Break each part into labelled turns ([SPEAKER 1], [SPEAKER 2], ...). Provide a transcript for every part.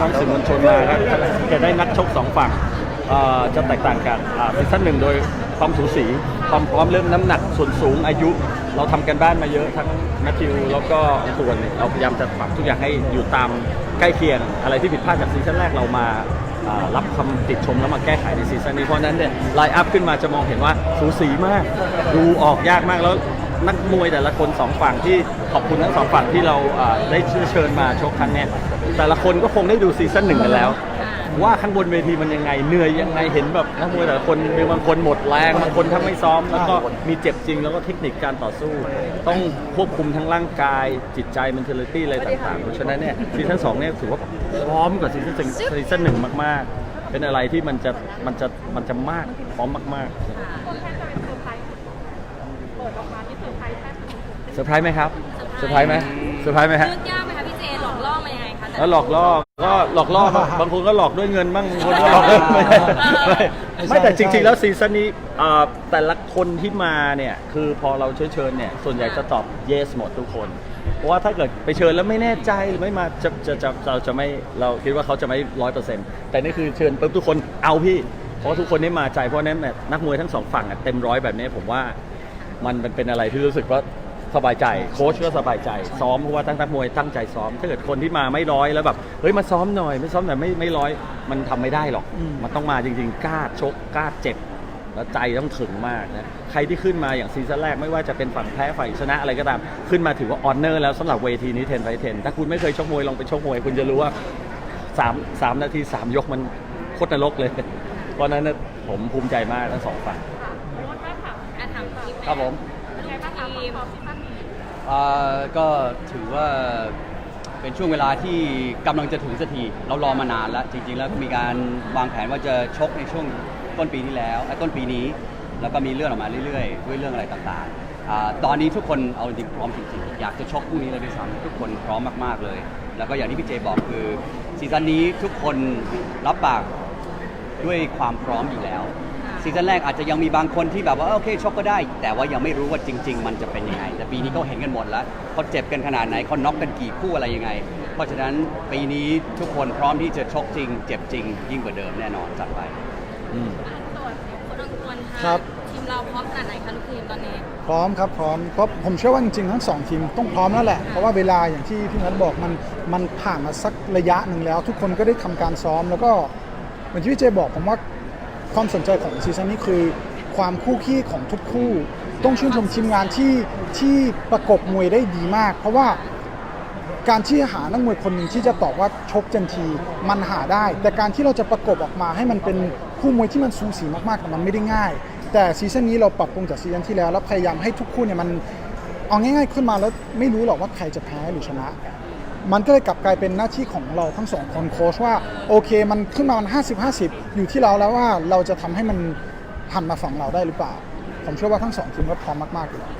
[SPEAKER 1] น้องสื่อมวลชนมาครับจะได้นักชกสองฝั่งจะแตกต่างกันอ่าซีซั่นหนึ่งโดยความสูสีความพร้อมเรื่องน้ำหนักส่วนสูงอายุ เราทำกันบ้านมาเยอะทั้งแมทธิวแล้วก็ส่วนเราพยายามจะปรับทุกอย่างให้อยู่ตามใกล้เคียง อะไรที่ผิดพลาดจากซีซั่นแรกเรามารับคำติชมแล้วมาแก้ไขในซีซั่นนี้เพราะนั้นเนี่ยไลน์อัพขึ้นมาจะมองเห็นว่าสูสีมาก ดูออกยากมากแล้วนักมวยแต่ละคนสองฝั่งที่ขอบคุณทั้งสองฝั่งที่เราได้เชิญมาชกครั้งเนี้ย แต่ละคนก็คงได้ดูซีซั่นหนึ่งกันแล้ว ว่าข้างบนเวทีมันยังไงเหนื่อยยังไงเห็นแบบนักมวยแต่ละคนมีบางคนหมดแรงบางคนถ้าไม่ซ้อม แล้วก็มีเจ็บจริงแล้วก็เทคนิคการต่อสู้ ต้องควบคุมทั้งร่างกาย จิตใจ mentality อะไรต่างๆเพราะฉะนั้นเนี่ยซีซั่นสองเนี่ยถือว่าพร้อมกว่าซีซั่นหนึ่งซีซั่นหนึ่งมากๆ เป็นอะไรที่มันจะมันจะมันจะมากพร้อมมากๆเซอร์ไพรส์ไหมครับเซอร์ไพรส์ไหมเซอร์ไพรส์ไหมฮะ
[SPEAKER 2] เลือกยากไหม แต่
[SPEAKER 1] แล้วหลอกล่อก็หลอกล่อ บางคนก็หลอกด้วยเงินบ้างบางคนก็หลอกด้วยไม่ไม่ไม่ไม่แต่จริงๆ แล้วซีซั่นนี้อ่าแต่ละคนที่มาเนี่ย คือพอเราเชิญเชิญเนี่ย ส่วนใหญ่จะตอบ yes หมดทุกคน เพราะว่าถ้าเกิดไปเชิญแล้วไม่แน่ใจหรือไม่มาจะจะจะเราจะไม่เราคิดว่าเขาจะไม่ร้อยเปอร์เซ็นต์แต่นี่คือเชิญปุ๊บทุกคนเอาพี่ เพราะว่าทุกคนนี่มาใจเพราะฉะนั้นเนี่ยนักมวยทั้งสองฝั่งอะเต็มร้อยแบบนี้ผมว่ามันมันเป็นอะไรที่รู้สึกว่า สบายใจโค้ชก็สบายใจ ซ้อมเพราะว่าตั้งนักมวยตั้งใจซ้อม ถ้าเกิดคนที่มาไม่ร้อยแล้วแบบเฮ้ยมาซ้อมหน่อยไม่ซ้อมหน่อยไม่ไม่ร้อย มันทำไม่ได้หรอก มันต้องมาจริงๆกล้าชกกล้าเจ็บแล้วใจต้องถึงมากนะใครที่ขึ้นมาอย่างซีซั่นแรกไม่ว่าจะเป็นฝั่งแพ้ฝ่ายชนะอะไรก็ตาม ขึ้นมาถือว่าออนเนอร์แล้วสำหรับเวทีนี้เทนไฟเทนถ้าคุณไม่เคยชกมวยลองไปชกมวยคุณจะรู้ว่าสามสามนาทีสามยกมันโคตรนรกเลยเพราะฉะนั้นน่ะผมภูมิใจมากทั้งสองฝั่ง
[SPEAKER 2] อะถาม ทีม
[SPEAKER 3] ครับผม
[SPEAKER 2] ทีม
[SPEAKER 3] อ่าก็ถือว่าเป็นช่วงเวลาที่กำลังจะถึงสักทีเรารอมานานแล้ว จริง ๆ แล้วก็มีการวางแผนว่าจะชกในช่วงต้นปีที่แล้วไอ้ต้นปีนี้ แล้วก็มีเลื่อนออกมาเรื่อยๆ ด้วยเรื่องอะไรต่างๆอาตอนนี้ทุกคนเอาจริงๆพร้อมจริงๆ อยากจะชกพรุ่นี้เลยด้วยซ้ำทุกคนพร้อมมากๆเลย แล้วก็อย่างที่พี่เจบอกคือซีซั่นนี้ทุกคนรับปากด้วยความพร้อมอยู่แล้ว ซีซั่นแรกอาจจะยังมีบางคนที่แบบว่าโอเคชกก็ได้ แต่ว่ายังไม่รู้ว่าจริง ๆ มันจะเป็นยังไง แต่ปีนี้เขาเห็นกันหมดแล้วเขาเจ็บกันขนาดไหนเขาน็อกกันกี่คู่อะไรยังไง เพราะฉะนั้นปีนี้ทุกคนพร้อมที่จะชกจริง เจ็บจริง ยิ่งกว่าเดิมแน่นอนจัดไป
[SPEAKER 1] อืม
[SPEAKER 2] ส่วนคนอังกฤษ
[SPEAKER 4] ครับ
[SPEAKER 2] ทีมเราพร้อมขนาดไหนคะลูกทีมตอนนี้
[SPEAKER 4] พร้อมครับพร้อมเพราะผมเชื่อว่าจริงๆทั้งสองทีมต้องพร้อมแล้วแหละเพราะว่าเวลาอย่างที่พี่นัทบอกมันมันผ่านมาสักระยะหนึ่งแล้ว ทุกคนก็ได้ทำการซ้อมแล้วก็เหมือนที่พี่เจบอกผมว่า ความสนใจของซีซั่นนี้คือ ความคู่ขี้ของทุกคู่ ต้องชื่นชมทีมงานที่ที่ประกบมวยได้ดีมาก เพราะว่าการที่หานักมวยคนหนึ่งที่จะตอบว่าชกจันทีมันหาได้ แต่การที่เราจะประกบออกมาให้มันเป็นคู่มวยที่มันสูสีมากๆแต่มันไม่ได้ง่าย แต่ซีซั่นนี้เราปรับปรุงจากซีซั่นที่แล้วแล้วพยายามให้ทุกคู่เนี่ยมันเอาง่ายๆขึ้นมาแล้วไม่รู้หรอกว่าใครจะแพ้หรือชนะ มันก็เลยกลับกลายเป็นหน้าที่ของเราทั้งสองคนโค้ชว่าโอเคมันขึ้นมามัน50 50อยู่ที่เราแล้วว่าเราจะทำให้มันหันมาฝั่งเราได้หรือเปล่า ผมเชื่อว่าทั้งสองทีมก็พร้อมมากๆอยู่แล้ว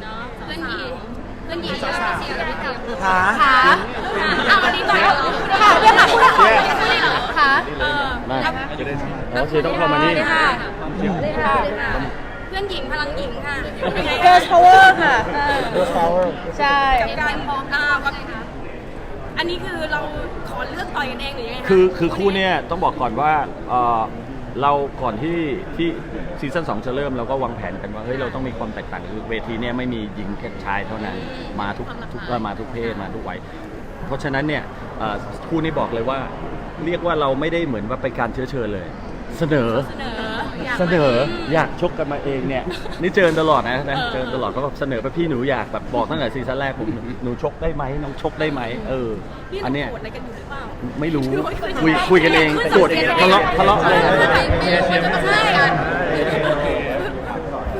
[SPEAKER 2] เนาะเพื่อนหญิงเพื่อนหญิงที่เราเชียร์กับพี่กับ
[SPEAKER 5] ขา
[SPEAKER 2] ขาเอาวันนี้ก่อนเหรอค่ะเดี๋ยวค่ะพูดก่อนเลยค่ะเออ
[SPEAKER 1] มโอเคต้องเข้ามานี่
[SPEAKER 2] เลยค่ะ เลยค่ะเพื่อนหญิงพลังหญิงค่ะยังไง
[SPEAKER 5] Girls Power ค่ะ
[SPEAKER 4] Girls Power
[SPEAKER 5] ใช่
[SPEAKER 2] กับการพร้อมอ่ากับอันนี้คือเราขอเลือกต่อยกันเองหรือยังไงะ
[SPEAKER 1] คือคือคู่เนี้ยต้องบอกก่อนว่าเอ่อเราก่อนที่ที่ซีซั่น2จะเริ่มเราก็วางแผนกันว่าเฮ้ยเราต้องมีความแตกต่างคือเวทีเนี่ยไม่มีหญิงแค่ชายเท่านั้นมาทุกทุกเอ่อมาทุกเพศมาทุกวัยเพราะฉะนั้นเนี่ยเอ่อคู่นี้บอกเลยว่า เรียกว่าเราไม่ได้เหมือนว่าเป็นการเชื้อเชิญเลย เสนอ
[SPEAKER 2] เสนอ อยาก
[SPEAKER 1] เสนออยากชกกันมาเองเนี่ยนี่เจอตลอดนะนะเจอตลอดก็แบบเสนอไปพี่หนูอยากแบบบอกตั้งแต่ซีซั่นแรกผมหนูชกได้ไหมน้องชกได้ไหมเออ
[SPEAKER 2] นี่
[SPEAKER 1] อันเนี้ย
[SPEAKER 2] โกรธอะไรกันอยู่หรือเปล่า
[SPEAKER 1] ไม่รู้
[SPEAKER 2] คุ
[SPEAKER 1] คุย
[SPEAKER 2] ย
[SPEAKER 1] คุยกันเอง
[SPEAKER 2] คุย
[SPEAKER 1] โกรธ
[SPEAKER 2] คุยกันเอง
[SPEAKER 1] ทะเลาะทะเลาะอะไรกัน
[SPEAKER 2] ใช่กัน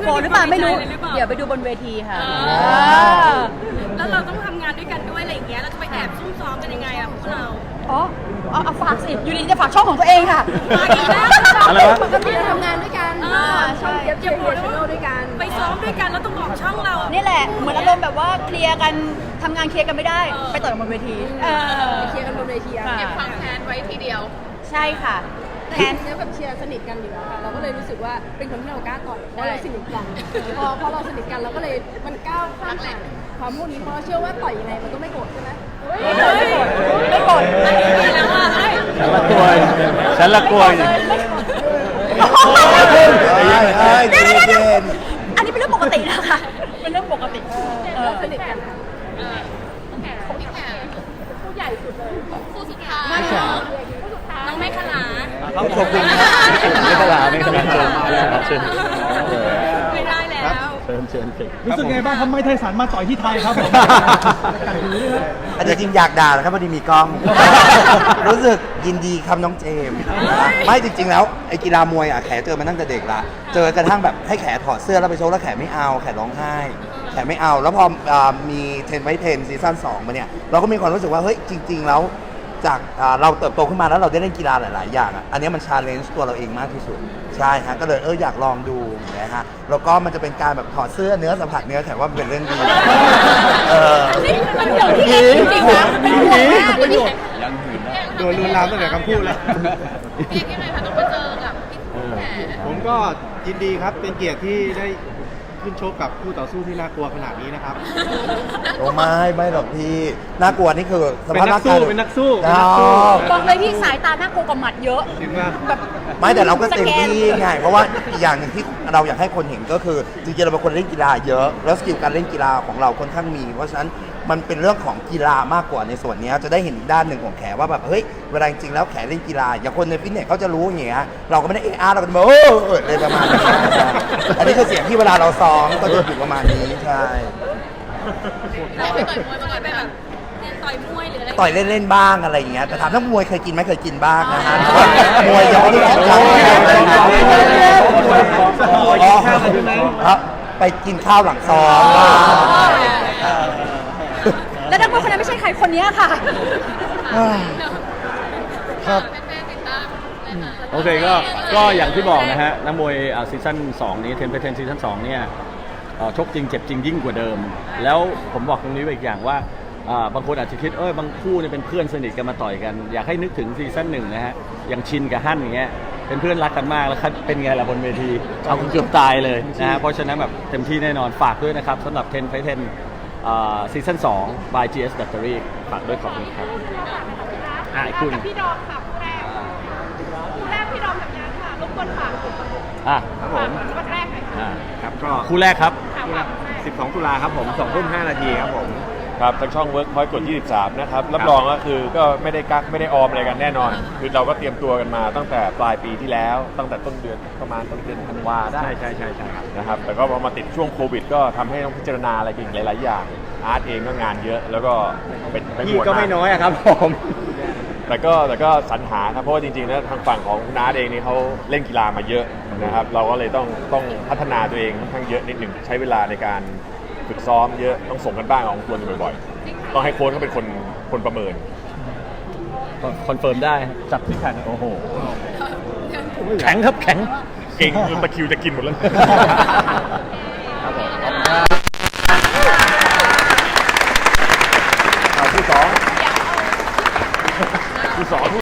[SPEAKER 5] โกรธหรือเปล่าไม่รู้ เดี๋ยวไปดูบนเวทีค่ะ
[SPEAKER 2] เอาเอา
[SPEAKER 5] ฝากสิอยู่ดีจะฝากช่องของตัวเองค่ะ
[SPEAKER 2] มาอีกแล้ว
[SPEAKER 1] อะไรวะ
[SPEAKER 2] ปกติเราทำงานด้วยกัน
[SPEAKER 5] ใช่
[SPEAKER 2] อย่าบอกนะว่าด้วยกัน ไปซ้อมด้วยกันแล้วต้องบอกช่องเรา
[SPEAKER 5] นี่แหละเหมือนอารมณ์แบบว่าเคลียร์กันทำงานเคลียร์กันไม่ได้
[SPEAKER 2] เออ
[SPEAKER 5] ไปต่อยกันบนเวที
[SPEAKER 2] เออ
[SPEAKER 6] เคลียร์กันบนเวทีอะ
[SPEAKER 5] ค่ะ
[SPEAKER 2] เก็บความแค้นไว้ทีเดียว
[SPEAKER 5] ใช่ค่ะแท
[SPEAKER 6] แท
[SPEAKER 5] น
[SPEAKER 6] นเนี้ยแบบเชียร์สนิทกันอยู่แล้วค่ะ เราก็เลยรู้สึกว่าเป็นคนที่เรากล้าต่อยเพราะเราสนิทกันพอพอเราสนิทกันเราก็เลยมันก้าวข้ามผ่านความพวกนี้เพราะเราเชื่อว่าต่อยยังไงมันก็ไม่โกรธใช่ไหม
[SPEAKER 5] ไม่โกรธไม่โกรธ
[SPEAKER 1] ฉันละกลัวอยู่
[SPEAKER 7] เอ้ยเอ้ยใจเย็น
[SPEAKER 5] อันนี้เป็นเรื่องปกตินะคะเป็นเรื่องปกติเออ
[SPEAKER 6] สนิทกัน
[SPEAKER 2] คู่สุดเลยผู้สุดท้ายน้องแม่ขลา
[SPEAKER 1] ขอบคุณไม่ขลาไม่ขลาเชิญ ชิญเชิญเชิญ
[SPEAKER 4] รู้สึกไงบ้างครับไม่ไทสันมาต่อยที่ไทยครับผม
[SPEAKER 7] อาจจะจริงอยากด่านะครับพอดีมีกล้อง รู้สึกยินดีครับน้องเจมส์ไม่จริง ๆ แล้วไอ้กีฬามวยอะแขเจอมาตั้งแต่เด็กละ เจอกระทั่งแบบให้แขถอดเสื้อแล้วไปชกแล้วแขไม่เอาแขร้องไห้ แขไม่เอาแล้วพออ่ามีเทนไว้เทนซีซั่น2มาเนี่ยเราก็มีความรู้สึกว่าเฮ้ยจริง ๆ แล้ว จากอ่าเราเติบโตขึ้นมาแล้วเราได้เล่นกีฬาหลาย ๆ อย่างอะอันเนี้ยมันชาเลนจ์ตัวเราเองมากที่สุด ใช่ฮะก็เลยเอออยากลองดูนะฮะแล้วก็มันจะเป็นการแบบถอดเสื้อเนื้อสัมผัสเนื้อแขว่ามันเป็นเรื่องดีเออ
[SPEAKER 5] นี่มันเดี๋ยวที่เอ็นจริงๆนะเป็นห่วงมากเลยนี่
[SPEAKER 3] ยังหืนนะ
[SPEAKER 8] โดนลวนลามตั้งแต่คำพูดแล้ว
[SPEAKER 2] เรียกยังไงคะต้องมาเจอกับพี่แข
[SPEAKER 8] ผมก็ยินดีครับเป็นเกียรติที่ได้ ขึ้นชกกับคู่ต่อสู้ที่น่ากลัวขนาดนี้นะครับ
[SPEAKER 7] โอ้ไม่ไม่หรอกพี่น่ากลัวนี่คือส
[SPEAKER 8] เป็น
[SPEAKER 7] ภาพ
[SPEAKER 8] นั
[SPEAKER 7] ร่ากงกา
[SPEAKER 8] สู้
[SPEAKER 7] ย
[SPEAKER 8] เป็นนักสู้
[SPEAKER 7] อ๋อ
[SPEAKER 5] บอกเลยพี่สายตาน่ากลัวกว่าหมัดเยอะ
[SPEAKER 8] ถึงว่า
[SPEAKER 5] แบบ
[SPEAKER 7] ไม่แต่เราก็เต็ม
[SPEAKER 5] สแกน
[SPEAKER 7] ที่ไงเพราะว่าอีกอย่างหนึ่งที่เราอยากให้คนเห็นก็คือจริงๆเราเป็นคนเล่นกีฬาเยอะ แล้วสกิลการเล่นกีฬาของเราค่อนข้างมี เพราะฉะนั้นมันเป็นเรื่องของกีฬามากกว่าในส่วนเนี้ยจะได้เห็นอีกด้านหนึ่งของแขว่าแบบเฮ้ยเวลาจริงๆแล้วแขเล่นกีฬาอย่างคนในฟิตเนสเขาจะรู้อย่างเงี้ยเราก็ไม่ได้เออาร์เราก็จะแบบโอ้เออเลยประมาณนี้อันนี้คือเสียงที่เวลาเราซ้อมก็จะอยู่ประมาณนี้ใช่
[SPEAKER 2] ได้ไปต่อยมวยมาก่อนไปแบบ เรียนต่อยมวยหรืออะไร
[SPEAKER 7] ต่อยเล่นๆบ้างอะไรอย่างเงี้ยแต่ถามถ้ามวยเคยกินไหมเคยกินบ้างนะฮะมวยยังไม่ได้กินข้าวครับไปกินข้าวหลังซ้อมบ้าง
[SPEAKER 5] และนักมวยคนนั้นไม่ใช่ใครคนเนี้ยค่ะ
[SPEAKER 4] ครับ
[SPEAKER 2] แฟนๆติดตามเลยค่ะ
[SPEAKER 1] โอเคก็ก็อย่างที่บอกนะฮะนักมวยซีซั่น2นี้เทนเพเทนซีซั่น2เนี่ยเอ่อชกจริงเจ็บจริงยิ่งกว่าเดิม แล้วผมบอกตรงนี้ไว้อีกอย่างว่า อ่าบางคนอาจจะคิดเอ้ยบางคู่เนี่ยเป็นเพื่อนสนิทกันมาต่อยกัน อยากให้นึกถึงซีซั่นหนึ่งนะฮะอย่างชินกับฮั่นอย่างเงี้ยเป็นเพื่อนรักกันมากแล้วคัดเป็นไงล่ะบนเวทีเอาเกือบตายเลยนะฮะเพราะฉะนั้นแบบเต็มที่แน่นอนฝากด้วยนะครับสำหรับเทนไฟเทนซีซั่น2 by GS Battery ฝากด้วยขอบคุณครับอะอีกคู่หนึ่ง
[SPEAKER 6] พี่ดอมค่ะคู่แรกคู่แรกพี่ดอมกับยันค่ะรบกวนฝาก
[SPEAKER 1] อะ
[SPEAKER 8] ครับผม
[SPEAKER 6] วันแรกหน่อยค่ะ
[SPEAKER 1] อ่า
[SPEAKER 8] ครับก็
[SPEAKER 1] คู่แรกครับ
[SPEAKER 8] 12 ตุลาครับผม2ทุ่ม5นาทีครับผม
[SPEAKER 9] ครับทางช่อง Workpoint กด 23 นะครับรับรองก็คือก็ไม่ได้กักไม่ได้ออมอะไรกันแน่นอน คือเราก็เตรียมตัวกันมาตั้งแต่ปลายปีที่แล้ว ตั้งแต่ต้นเดือนประมาณต้นเดือนธันวาได้
[SPEAKER 8] ใช่ใช่ใช่ใช่ครับ
[SPEAKER 9] นะครับแต่ก็พอมาติดช่วงโควิด ก็ทำให้ต้องพิจารณาอะไรกันอีกหลายๆอย่างอาร์ตเองก็งานเยอะ แล้วก็เป็นเป็น
[SPEAKER 8] พี่
[SPEAKER 9] ห่วง
[SPEAKER 8] ก็ไม่น้อยอะครับผม
[SPEAKER 9] แต่ก็แต่ก็สรรหาครับเพราะว่าจริงๆแล้วทางฝั่งของคุณอาร์ตเองนี่เขาเล่นกีฬามาเยอะนะครับเราก็เลยต้องต้องพัฒนาตัวเองค่อนข้างเยอะนิดหนึ่งใช้เวลาในการ ฝึกซ้อมเยอะต้องส่งกันบ้านของควรบ่อยๆต้องให้โค้ชเขาเป็นคนคนประเมิน
[SPEAKER 1] คอนเฟิร์มได้จับที่แข่งโอ้โห แข็งครับแข็ง
[SPEAKER 9] เก่งจนตะคริวจะกินหมดแล้ว